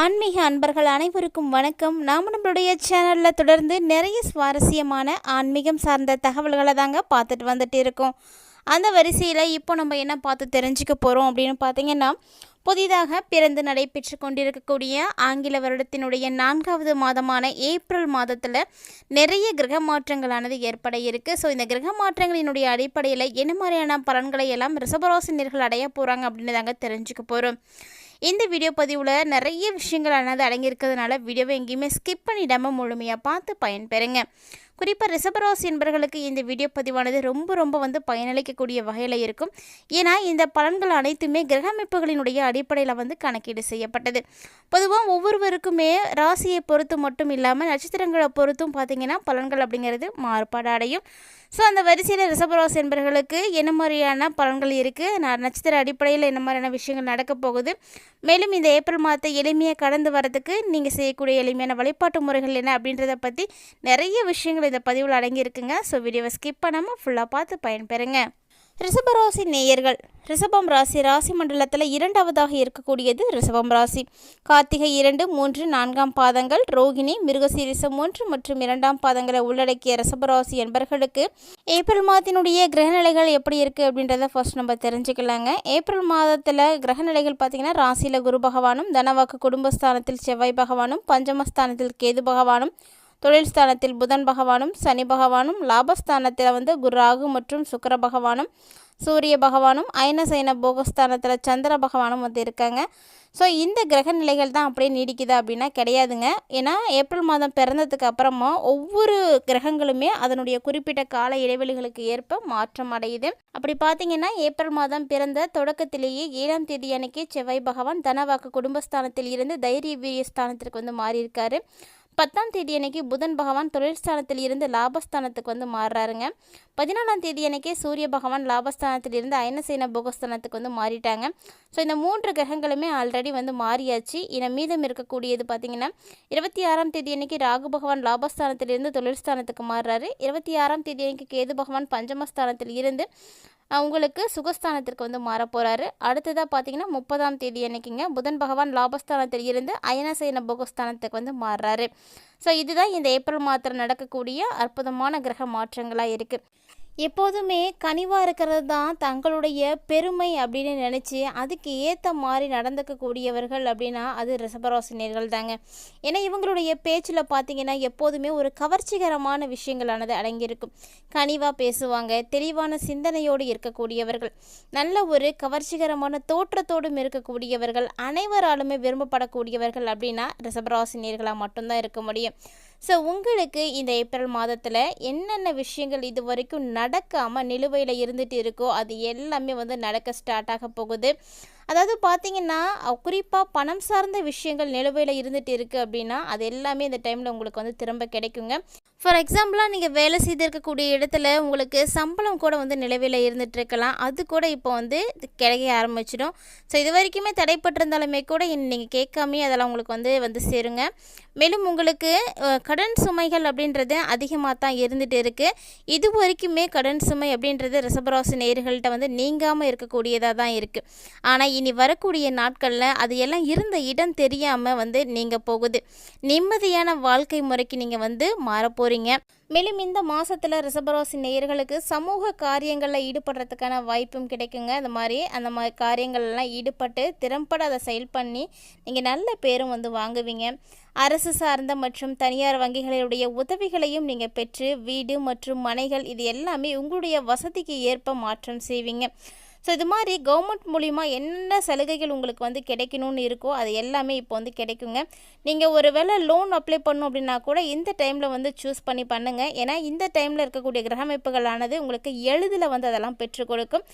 ஆன்மீக அன்பர்கள் அனைவருக்கும் வணக்கம். நாம் நம்மளுடைய சேனலில் தொடர்ந்து நிறைய சுவாரஸ்யமான ஆன்மீகம் சார்ந்த தகவல்களை தாங்க பார்த்துட்டு வந்துட்டு இருக்கோம். அந்த வரிசையில் இப்போ நம்ம என்ன பார்த்து தெரிஞ்சுக்க போகிறோம் அப்படின்னு பார்த்தீங்கன்னா புதிதாக பிறந்து நடைபெற்று கொண்டிருக்கக்கூடிய ஆங்கில வருடத்தினுடைய நான்காவது மாதமான ஏப்ரல் மாதத்தில் நிறைய கிரக மாற்றங்களானது ஏற்பட இருக்குது ஸோ இந்த கிரக மாற்றங்களினுடைய அடிப்படையில் என்ன மாதிரியான பலன்களை எல்லாம் ரிசபராசினியர்கள் அடைய போகிறாங்க அப்படின்னு தாங்க தெரிஞ்சுக்க போகிறோம் இந்த வீடியோ பதிவில் நிறைய விஷயங்களானது அடங்கியிருக்கிறதுனால வீடியோவை எங்கேயுமே ஸ்கிப் பண்ணிடாமல் முழுமையாக பார்த்து பயன்பெறுங்க. குறிப்பாக ரிசபராசி என்பவர்களுக்கு இந்த வீடியோ பதிவானது ரொம்ப ரொம்ப வந்து பயனளிக்கக்கூடிய வகையில் இருக்கும். ஏன்னா இந்த பலன்கள் அனைத்துமே கிரகமைப்புகளினுடைய அடிப்படையில் வந்து கணக்கீடு செய்யப்பட்டது. பொதுவாக ஒவ்வொருவருக்குமே ராசியை பொறுத்து மட்டும் இல்லாமல் நட்சத்திரங்களை பொறுத்தும் பார்த்திங்கன்னா பலன்கள் அப்படிங்கிறது மாறுபாடு அடையும். ஸோ அந்த வரிசையில் ரிசபராசி என்பவர்களுக்கு என்ன மாதிரியான பலன்கள் இருக்குது நான் நட்சத்திர அடிப்படையில் என்ன மாதிரியான விஷயங்கள் நடக்க போகுது. மேலும் இந்த ஏப்ரல் மாதத்தை எளிமையாக கடந்து வரதுக்கு நீங்கள் செய்யக்கூடிய எளிமையான வழிபாட்டு முறைகள் என்ன அப்படின்றத பற்றி நிறைய விஷயங்கள் இந்த பதிவில் அடங்கியிருக்குங்க. ஸோ வீடியோவை ஸ்கிப் பண்ணாமல் ஃபுல்லாக பார்த்து பயன்பெறுங்க. ரிஷபராசி நேயர்கள். ரிஷபம் ராசி ராசி மண்டலத்தில் இரண்டாவதாக இருக்கக்கூடியது ரிஷபம் ராசி. கார்த்திகை இரண்டு மூன்று நான்காம் பாதங்கள். ரோகிணி மிருகசீரிசம் மூன்று மற்றும் இரண்டாம் பாதங்களை உள்ளடக்கிய ரிஷபராசி என்பர்களுக்கு ஏப்ரல் மாதத்தினுடைய கிரகநிலைகள் எப்படி இருக்குது அப்படின்றத ஃபர்ஸ்ட் நம்ம தெரிஞ்சுக்கலாங்க. ஏப்ரல் மாதத்தில் கிரகநிலைகள் பார்த்திங்கன்னா ராசியில் குரு பகவானும் தனவாக்கு குடும்பஸ்தானத்தில் செவ்வாய் பகவானும் பஞ்சமஸ்தானத்தில் கேது பகவானும் தொழில் ஸ்தானத்தில் புதன் பகவானும் சனி பகவானும் லாபஸ்தானத்தில் வந்து குருராகு மற்றும் சுக்கர பகவானும் சூரிய பகவானும் ஐனசைன போகஸ்தானத்தில் சந்திர பகவானும் வந்து இருக்காங்க. ஸோ இந்த கிரக நிலைகள் தான் அப்படியே நீடிக்குது அப்படின்னா கிடையாதுங்க. ஏன்னா ஏப்ரல் மாதம் பிறந்ததுக்கு அப்புறமா ஒவ்வொரு கிரகங்களுமே அதனுடைய குறிப்பிட்ட கால இடைவெளிகளுக்கு ஏற்ப மாற்றம் அடையுது. அப்படி பார்த்தீங்கன்னா ஏப்ரல் மாதம் பிறந்த தொடக்கத்திலேயே ஏழாம் தேதி அன்னைக்கு செவ்வாய் பகவான் தனவாக்கு குடும்பஸ்தானத்தில் இருந்து தைரிய வீரிய ஸ்தானத்திற்கு வந்து மாறியிருக்காரு. பத்தாம் தேதி அன்னைக்கு புதன் பகவான் தொழிற்ஸ்தானத்தில் இருந்து லாபஸ்தானத்துக்கு வந்து மாறுறாருங்க. பதினாலாம் தேதி அன்னைக்கே சூரிய பகவான் லாபஸ்தானத்தில் இருந்து அயனசேன போகஸ்தானத்துக்கு வந்து மாறிட்டாங்க. ஸோ இந்த மூன்று கிரகங்களுமே ஆல்ரெடி வந்து மாறியாச்சு. இன மீதம் இருக்கக்கூடியது பார்த்தீங்கன்னா இருபத்தி ஆறாம் தேதி அன்னைக்கு ராகு பகவான் லாபஸ்தானத்தில் இருந்து ஸ்தானத்துக்கு மாறுறாரு. இருபத்தி ஆறாம் தேதி அன்னைக்கு கேது பகவான் பஞ்சமஸ்தானத்தில் இருந்து உங்களுக்கு சுகஸ்தானத்திற்கு வந்து மாறப்போகிறாரு அடுத்ததாக பார்த்தீங்கன்னா முப்பதாம் தேதி அன்னைக்குங்க புதன் பகவான் லாபஸ்தானத்தில் இருந்து அயனசேன போகஸ்தானத்துக்கு வந்து மாறுறாரு. ஸோ இதுதான் இந்த ஏப்ரல் மாதத்தில் நடக்கக்கூடிய அற்புதமான கிரக மாற்றங்களாக இருக்குது எப்போதுமே கனிவாக இருக்கிறது தான் தங்களுடைய பெருமை அப்படின்னு நினச்சி அதுக்கு ஏற்ற மாதிரி நடந்துக்கக்கூடியவர்கள் அப்படின்னா அது ரிஷபராசினியர்கள் தாங்க ஏன்னா இவங்களுடைய பேச்சில் பார்த்தீங்கன்னா எப்போதுமே ஒரு கவர்ச்சிகரமான விஷயங்களானது அடங்கியிருக்கும். கனிவாக பேசுவாங்க தெளிவான சிந்தனையோடு இருக்கக்கூடியவர்கள் நல்ல ஒரு கவர்ச்சிகரமான தோற்றத்தோடும் இருக்கக்கூடியவர்கள் அனைவராலுமே விரும்பப்படக்கூடியவர்கள் அப்படின்னா ரிசபராசினியர்களாக மட்டும்தான் இருக்க முடியும். ஸோ உங்களுக்கு இந்த ஏப்ரல் மாதத்தில் என்னென்ன விஷயங்கள் இது வரைக்கும் நடக்காமல் நிலுவையில் இருந்துட்டு இருக்கோ அது எல்லாமே வந்து நடக்க ஸ்டார்ட் ஆக போகுது. அதாவது பார்த்தீங்கன்னா குறிப்பாக பணம் சார்ந்த விஷயங்கள் நிலுவையில் இருந்துகிட்டு இருக்குது அப்படின்னா அது எல்லாமே இந்த டைமில் உங்களுக்கு வந்து திரும்ப கிடைக்குங்க. ஃபார் எக்ஸாம்பிளாக நீங்கள் வேலை செய்திருக்கக்கூடிய இடத்துல உங்களுக்கு சம்பளம் கூட வந்து நிலவில் இருந்துகிட்ருக்கலாம் அது கூட இப்போ வந்து கிடைக்க ஆரம்பிச்சிடும். ஸோ இது வரைக்குமே தடைப்பட்டிருந்தாலுமே கூட நீங்கள் கேட்காமே அதெல்லாம் உங்களுக்கு வந்து வந்து சேருங்க. மேலும் உங்களுக்கு கடன் சுமைகள் அப்படின்றது அதிகமாக தான் இருந்துகிட்டு இருக்குது இது வரைக்குமே கடன் சுமை அப்படின்றது ரிசபராசி நேர்கள்ட்ட வந்து நீங்காமல் இருக்கக்கூடியதாக தான் இருக்குது ஆனால் இனி வரக்கூடிய நாட்களில் அது எல்லாம் இருந்த இடம் தெரியாமல் வந்து நீங்கள் போகுது. நிம்மதியான வாழ்க்கை முறைக்கு நீங்கள் வந்து மாறப்போகிறீங்க மேலும் இந்த மாதத்தில் ரிசபராசி நேயர்களுக்கு சமூக காரியங்களில் ஈடுபடுறதுக்கான வாய்ப்பும் கிடைக்குங்க. அந்த மாதிரி அந்த மாதிரி காரியங்கள்லாம் ஈடுபட்டு திறம்பட அதை செயல் பண்ணி நீங்கள் நல்ல பேரும் வந்து வாங்குவீங்க. அரசு சார்ந்த மற்றும் தனியார் வங்கிகளுடைய உதவிகளையும் நீங்கள் பெற்று வீடு மற்றும் மனைகள் இது எல்லாமே உங்களுடைய வசதிக்கு ஏற்ப மாற்றம் செய்வீங்க. ஸோ இது மாதிரி கவர்மெண்ட் மூலிமா என்ன சலுகைகள் உங்களுக்கு வந்து கிடைக்கணும்னு இருக்கோ அது எல்லாமே இப்போ வந்து கிடைக்குங்க. நீங்கள் ஒரு வேளை லோன் அப்ளை பண்ணும் அப்படின்னா கூட இந்த டைமில் வந்து சூஸ் பண்ணி பண்ணுங்கள் ஏன்னா இந்த டைமில் இருக்கக்கூடிய கிரகமைப்புகளானது உங்களுக்கு எளிதில் வந்து அதெல்லாம் பெற்றுக் கொடுக்கும்.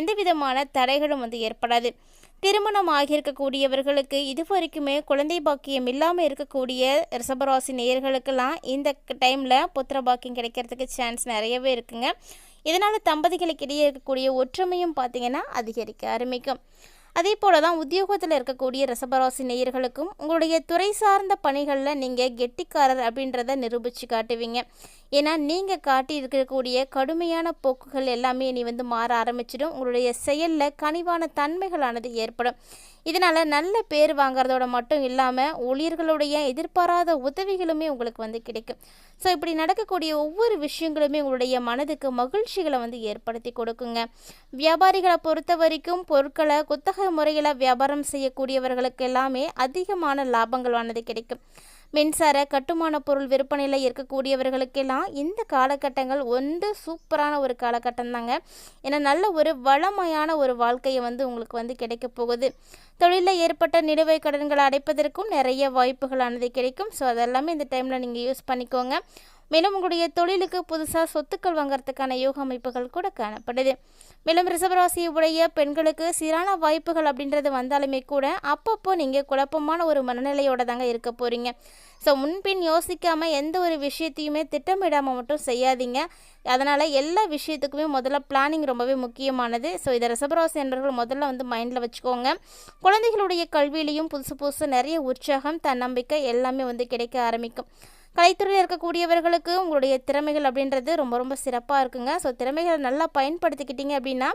எந்த விதமான தடைகளும் வந்து ஏற்படாது. திருமணம் ஆகியிருக்கக்கூடியவர்களுக்கு இது வரைக்குமே குழந்தை பாக்கியம் இல்லாமல் இருக்கக்கூடிய ரிஷபராசி நேயர்களுக்கெல்லாம் இந்த டைமில் புத்திர பாக்கியம் கிடைக்கிறதுக்கு சான்ஸ் நிறையவே இருக்குங்க. இதனால் தம்பதிகளுக்கு இடையே இருக்கக்கூடிய ஒற்றுமையும் பார்த்திங்கன்னா அதிகரிக்க ஆரம்பிக்கும். அதே போல தான் உத்தியோகத்தில் இருக்கக்கூடிய ரசபராசி நேயர்களுக்கும் உங்களுடைய துறை சார்ந்த பணிகளில் நீங்கள் கெட்டிக்காரர் அப்படின்றத நிரூபித்து காட்டுவீங்க. ஏன்னா நீங்கள் காட்டி இருக்கக்கூடிய கடுமையான போக்குகள் எல்லாமே இனி வந்து மாற ஆரம்பிச்சிடும். உங்களுடைய செயலில் கனிவான தன்மைகளானது ஏற்படும். இதனால் நல்ல பேர் வாங்குறதோட மட்டும் இல்லாமல் ஊழியர்களுடைய எதிர்பாராத உதவிகளுமே உங்களுக்கு வந்து கிடைக்கும். ஸோ இப்படி நடக்கக்கூடிய ஒவ்வொரு விஷயங்களுமே உங்களுடைய மனதுக்கு மகிழ்ச்சிகளை வந்து ஏற்படுத்தி கொடுக்குங்க. வியாபாரிகளை பொறுத்த வரைக்கும் பொருட்களை குத்தகை முறையில் வியாபாரம் செய்யக்கூடியவர்களுக்கு எல்லாமே அதிகமான லாபங்களானது கிடைக்கும். மின்சார கட்டுமான பொருள் விற்பனையில் இருக்கக்கூடியவர்களுக்கெல்லாம் இந்த காலகட்டங்கள் ஒன்று சூப்பரான ஒரு காலகட்டம் தாங்க ஏன்னா நல்ல ஒரு வளமையான ஒரு வாழ்க்கையை வந்து உங்களுக்கு வந்து கிடைக்க போகுது. தொழிலில் ஏற்பட்ட நிலுவை கடன்களை அடைப்பதற்கும் நிறைய வாய்ப்புகளானது கிடைக்கும். ஸோ அதெல்லாமே இந்த டைமில் நீங்கள் யூஸ் பண்ணிக்கோங்க. மேலும் உங்களுடைய தொழிலுக்கு புதுசாக சொத்துக்கள் வாங்குறதுக்கான யோக அமைப்புகள் கூட காணப்படுது. மேலும் ரிசவராசியை உடைய பெண்களுக்கு சீரான வாய்ப்புகள் அப்படின்றது வந்தாலுமே கூட அப்பப்போ நீங்கள் குழப்பமான ஒரு மனநிலையோட தாங்க இருக்க போகிறீங்க ஸோ முன்பின் யோசிக்காமல் எந்த ஒரு விஷயத்தையுமே திட்டமிடாமல் மட்டும் செய்யாதீங்க. அதனால் எல்லா விஷயத்துக்குமே முதல்ல பிளானிங் ரொம்பவே முக்கியமானது. ஸோ இதை ரிசபராசி என்பவர்கள் முதல்ல வந்து மைண்டில் வச்சுக்கோங்க. குழந்தைகளுடைய கல்வியிலையும் புதுசு புதுசு நிறைய உற்சாகம் தன்னம்பிக்கை எல்லாமே வந்து கிடைக்க ஆரம்பிக்கும். கலைத்துறையில் இருக்கக்கூடியவர்களுக்கு உங்களுடைய திறமைகள் அப்படின்றது ரொம்ப ரொம்ப சிறப்பாக இருக்குங்க. ஸோ திறமைகளை நல்லா பயன்படுத்திக்கிட்டீங்க அப்படின்னா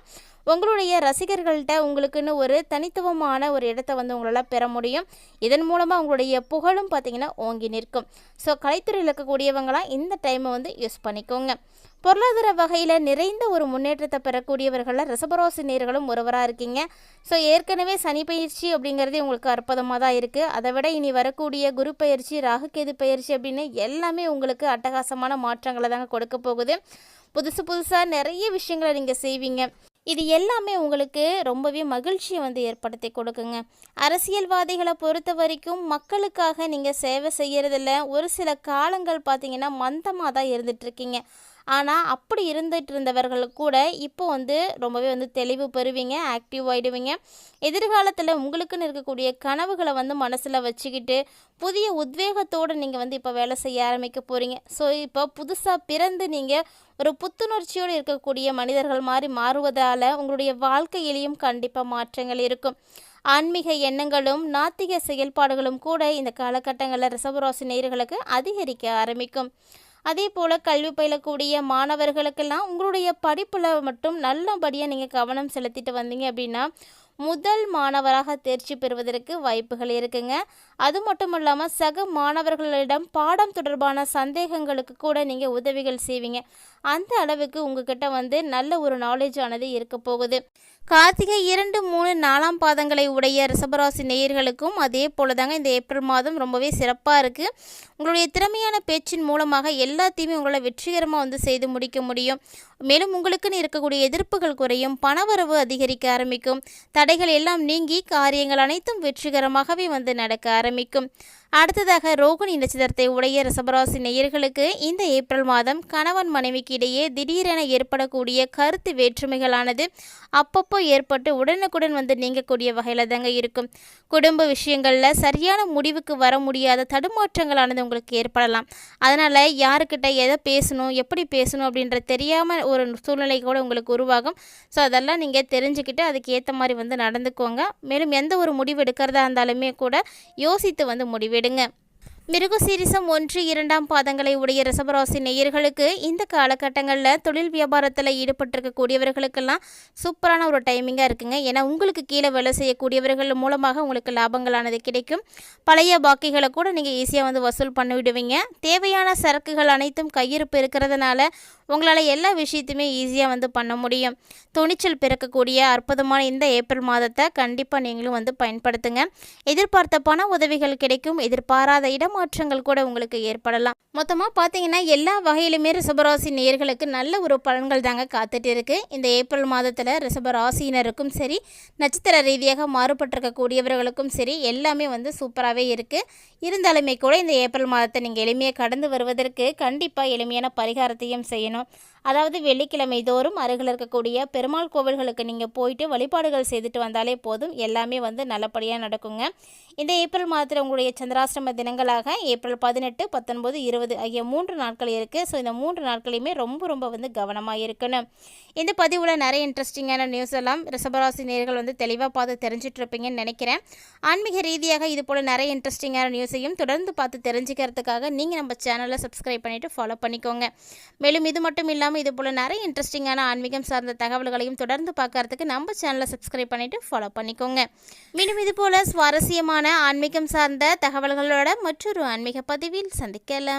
உங்களுடைய ரசிகர்கள்ட்ட உங்களுக்குன்னு ஒரு தனித்துவமான ஒரு இடத்த வந்து உங்களால் பெற முடியும். இதன் மூலமாக உங்களுடைய புகழும் பார்த்திங்கன்னா ஓங்கி நிற்கும். ஸோ கலைத்துறையில் இருக்கக்கூடியவங்களாம் இந்த டைமை வந்து யூஸ் பண்ணிக்கோங்க. பொருளாதார வகையில் நிறைந்த ஒரு முன்னேற்றத்தை பெறக்கூடியவர்களில் ரசபரோசி நேர்களும் ஒருவராக இருக்கீங்க. ஸோ ஏற்கனவே சனி பயிற்சி அப்படிங்கிறது உங்களுக்கு அற்புதமாக தான் இருக்குது அதை விட இனி வரக்கூடிய குரு பயிற்சி ராகுகேது பயிற்சி அப்படின்னு எல்லாமே உங்களுக்கு அட்டகாசமான மாற்றங்களை தாங்க கொடுக்க போகுது. புதுசு புதுசாக நிறைய விஷயங்களை நீங்கள் செய்வீங்க. இது எல்லாமே உங்களுக்கு ரொம்பவே மகிழ்ச்சியை வந்து ஏற்படுத்தி கொடுக்குங்க. அரசியல்வாதிகளை பொறுத்த வரைக்கும் மக்களுக்காக நீங்கள் சேவை செய்கிறதில்ல ஒரு சில காலங்கள் பார்த்தீங்கன்னா மந்தமாக தான் இருந்துகிட்ருக்கீங்க ஆனால் அப்படி இருந்துட்டு இருந்தவர்கள் கூட இப்போ வந்து ரொம்பவே வந்து தெளிவு பெறுவீங்க ஆக்டிவ் ஆகிடுவீங்க எதிர்காலத்தில் உங்களுக்குன்னு இருக்கக்கூடிய கனவுகளை வந்து மனசில் வச்சுக்கிட்டு புதிய உத்வேகத்தோடு நீங்கள் வந்து இப்போ வேலை செய்ய ஆரம்பிக்க போகிறீங்க ஸோ இப்போ புதுசாக பிறந்து நீங்கள் ஒரு புத்துணர்ச்சியோடு இருக்கக்கூடிய மனிதர்கள் மாதிரி மாறுவதால் உங்களுடைய வாழ்க்கையிலையும் கண்டிப்பாக மாற்றங்கள் இருக்கும். ஆன்மீக எண்ணங்களும் நாத்திக செயல்பாடுகளும் கூட இந்த காலகட்டங்களில் ரிசர்வராசி நேர்களுக்கு அதிகரிக்க ஆரம்பிக்கும். அதே போல் கல்வி பயிலக்கூடிய மாணவர்களுக்கெல்லாம் உங்களுடைய படிப்பில் மட்டும் நல்லபடியாக நீங்கள் கவனம் செலுத்திட்டு வந்தீங்க அப்படின்னா முதல் மாணவராக தேர்ச்சி பெறுவதற்கு வாய்ப்புகள் இருக்குங்க. அது மட்டும் இல்லாமல் சக மாணவர்களிடம் பாடம் தொடர்பான சந்தேகங்களுக்கு கூட நீங்கள் உதவிகள் செய்வீங்க. அந்த அளவுக்கு உங்ககிட்ட வந்து நல்ல ஒரு நாலேஜ் ஆனது இருக்க போகுது. கார்த்திகை இரண்டு மூணு நாலாம் பாதங்களை உடைய ரிசபராசி நேயர்களுக்கும் அதே போல தாங்க இந்த ஏப்ரல் மாதம் ரொம்பவே சிறப்பாக இருக்குது உங்களுடைய திறமையான பேச்சின் மூலமாக எல்லாத்தையுமே உங்களால் வெற்றிகரமாக வந்து செய்து முடிக்க முடியும். மேலும் உங்களுக்குன்னு இருக்கக்கூடிய எதிர்ப்புகள் குறையும் பணவரவு அதிகரிக்க ஆரம்பிக்கும். தடைகள் எல்லாம் நீங்கி காரியங்கள் அனைத்தும் வெற்றிகரமாகவே வந்து நடக்க ஆரம்பிக்கும். ஆரம்பிக்கும். அடுத்ததாக ரோகிணி நட்சத்திரத்தை உடைய ரிசபராசி நேயர்களுக்கு இந்த ஏப்ரல் மாதம் கணவன் மனைவிக்கு இடையே திடீரென ஏற்படக்கூடிய கருத்து வேற்றுமைகளானது அப்பப்போ ஏற்பட்டு உடனுக்குடன் வந்து நீங்கக்கூடிய வகையில் தாங்க இருக்கும். குடும்ப விஷயங்களில் சரியான முடிவுக்கு வர முடியாத தடுமாற்றங்களானது உங்களுக்கு ஏற்படலாம். அதனால் யாருக்கிட்ட எதை பேசணும் எப்படி பேசணும் அப்படின்ற தெரியாமல் ஒரு சூழ்நிலை கூட உங்களுக்கு உருவாகும். ஸோ அதெல்லாம் நீங்கள் தெரிஞ்சுக்கிட்டு அதுக்கு ஏற்ற மாதிரி வந்து நடந்துக்கோங்க. மேலும் எந்த ஒரு முடிவு எடுக்கிறதா இருந்தாலுமே கூட யோசித்து வந்து முடிவு விடுங்க. மிருகசீரிசம் ஒன்று இரண்டாம் பாதங்களை உடைய ரிசபராசி நேயர்களுக்கு இந்த காலகட்டங்களில் தொழில் வியாபாரத்தில் ஈடுபட்டிருக்கக்கூடியவர்களுக்கெல்லாம் சூப்பரான ஒரு டைமிங்காக இருக்குங்க. ஏன்னா உங்களுக்கு கீழே வேலை செய்யக்கூடியவர்கள் மூலமாக உங்களுக்கு லாபங்களானது கிடைக்கும். பழைய பாக்கிகளை கூட நீங்கள் ஈஸியாக வந்து வசூல் பண்ணி விடுவீங்க தேவையான சரக்குகள் அனைத்தும் கையிருப்பு இருக்கிறதுனால உங்களால் எல்லா விஷயத்தையுமே ஈஸியாக வந்து பண்ண முடியும். துணிச்சல் பிறக்கக்கூடிய அற்புதமான இந்த ஏப்ரல் மாதத்தை கண்டிப்பாக நீங்களும் வந்து பயன்படுத்துங்க. எதிர்பார்த்த பண உதவிகள் கிடைக்கும். எதிர்பாராத இடமாற்றங்கள் கூட உங்களுக்கு ஏற்படலாம். மொத்தமாக பார்த்தீங்கன்னா எல்லா வகையிலுமே ரிசபராசி நேர்களுக்கு நல்ல ஒரு பலன்கள் தாங்க காத்துட்டு இருக்கு. இந்த ஏப்ரல் மாதத்தில் ரிசபராசினருக்கும் சரி நட்சத்திர ரீதியாக மாறுபட்டிருக்கக்கூடியவர்களுக்கும் சரி எல்லாமே வந்து சூப்பராகவே இருக்குது இருந்தாலுமே கூட இந்த ஏப்ரல் மாதத்தை நீங்கள் எளிமையாக கடந்து வருவதற்கு கண்டிப்பாக எளிமையான பரிகாரத்தையும் செய்யணும். up அதாவது வெள்ளிக்கிழமை தோறும் அருகில் இருக்கக்கூடிய பெருமாள் கோவில்களுக்கு நீங்கள் போயிட்டு வழிபாடுகள் செய்துட்டு வந்தாலே போதும். எல்லாமே வந்து நல்லபடியாக நடக்குங்க. இந்த ஏப்ரல் மாதத்தில் உங்களுடைய சந்திராசிரம தினங்களாக ஏப்ரல் பதினெட்டு பத்தொன்பது இருபது ஆகிய மூன்று நாட்கள் இருக்குது ஸோ இந்த மூன்று நாட்களையுமே ரொம்ப ரொம்ப வந்து கவனமாக இருக்கணும். இந்த பதிவில் நிறைய இன்ட்ரெஸ்டிங்கான நியூஸ் எல்லாம் ரிசபராசி நேர்கள் வந்து தெளிவாக பார்த்து தெரிஞ்சிட்டு இருப்பீங்கன்னு நினைக்கிறேன். ஆன்மீக ரீதியாக இது போல் நிறைய இன்ட்ரெஸ்டிங்கான நியூஸையும் தொடர்ந்து பார்த்து தெரிஞ்சுக்கிறதுக்காக நீங்கள் நம்ம சேனலை சப்ஸ்கிரைப் பண்ணிவிட்டு ஃபாலோ பண்ணிக்கோங்க. மேலும் இது மட்டும் இல்லாமல் இல்லாமல் இது போல் நிறைய இன்ட்ரெஸ்டிங்கான ஆன்மீகம் சார்ந்த தகவல்களையும் தொடர்ந்து பார்க்கறதுக்கு நம்ம சேனலை சப்ஸ்கிரைப் பண்ணிவிட்டு ஃபாலோ பண்ணிக்கோங்க. மீண்டும் இது போல் சுவாரஸ்யமான ஆன்மீகம் சார்ந்த தகவல்களோட மற்றொரு ஆன்மீக பதிவில் சந்திக்கலாம்.